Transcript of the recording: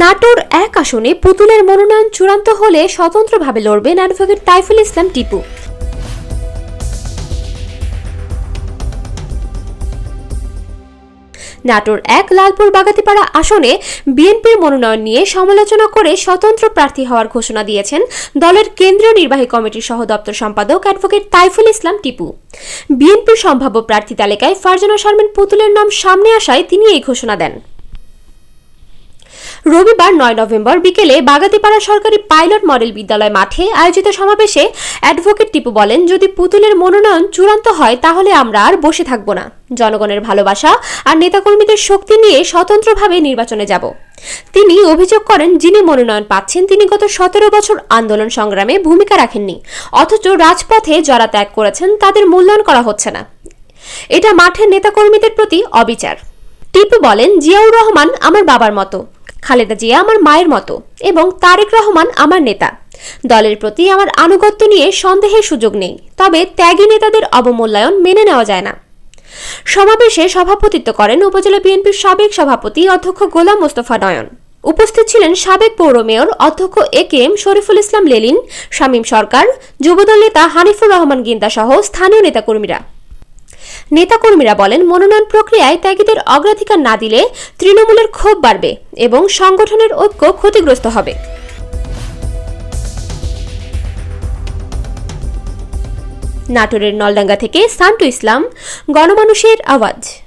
নাটোর এক আসনে পুতুলের মনোনয়ন চূড়ান্ত হলে স্বতন্ত্রভাবে লড়বেন অ্যাডভোকেট তাইফুল ইসলাম টিপু। নাটোর এক লালপুর বাগাতিপাড়া আসনে বিএনপির মনোনয়ন নিয়ে সমালোচনা করে স্বতন্ত্র প্রার্থী হওয়ার ঘোষণা দিয়েছেন দলের কেন্দ্রীয় নির্বাহী কমিটির সহ দপ্তর সম্পাদক অ্যাডভোকেট তাইফুল ইসলাম টিপু। বিএনপির সম্ভাব্য প্রার্থী তালিকায় ফারজানা শারমিন পুতুলের নাম সামনে আসায় তিনি এই ঘোষণা দেন। রবিবার নয় নভেম্বর বিকেলে বাগাতিপাড়া সরকারি পাইলট মডেল বিদ্যালয় মাঠে আয়োজিত সমাবেশে অ্যাডভোকেট টিপু বলেন, যদি পুতুলের মনোনয়ন চূড়ান্ত হয়, তাহলে আমরা আর বসে থাকব না। জনগণের ভালোবাসা আর নেতাকর্মীদের শক্তি নিয়ে স্বতন্ত্রভাবে নির্বাচনে যাব। তিনি অভিযোগ করেন, যিনি মনোনয়ন পাচ্ছেন, তিনি গত সতেরো বছর আন্দোলন সংগ্রামে ভূমিকা রাখেননি। অথচ রাজপথে যারা ত্যাগ করেছেন, তাদের মূল্যায়ন করা হচ্ছে না। এটা মাঠের নেতাকর্মীদের প্রতি অবিচার। টিপু বলেন, জিয়াউর রহমান আমার বাবার মতো। খালেদা জিয়া আমার মায়ের মতো এবং তারেক রহমান আমার নেতা। দলের প্রতি আমার আনুগত্য নিয়ে সন্দেহের সুযোগ নেই, তবে ত্যাগী নেতাদের অবমূল্যায়ন মেনে নেওয়া যায় না। সমাবেশে সভাপতিত্ব করেন উপজেলা বিএনপির সাবেক সভাপতি অধ্যক্ষ গোলাম মোস্তফা নয়ন। উপস্থিত ছিলেন সাবেক পৌর মেয়র অধ্যক্ষ A K M Shariful Islam Lelin, Shamim Sarkar, Jubodal নেতা হানিফুর রহমান গিন্দা সহ স্থানীয় নেতাকর্মীরা। নেতাকর্মীরা বলেন, মনোনয়ন প্রক্রিয়ায় ত্যাগীদের অগ্রাধিকার না দিলে তৃণমূলের ক্ষোভ বাড়বে এবং সংগঠনের ঐক্য ক্ষতিগ্রস্ত হবে। নাটোরের নলডাঙ্গা থেকে সান্টু ইসলাম, গণমানুষের আওয়াজ।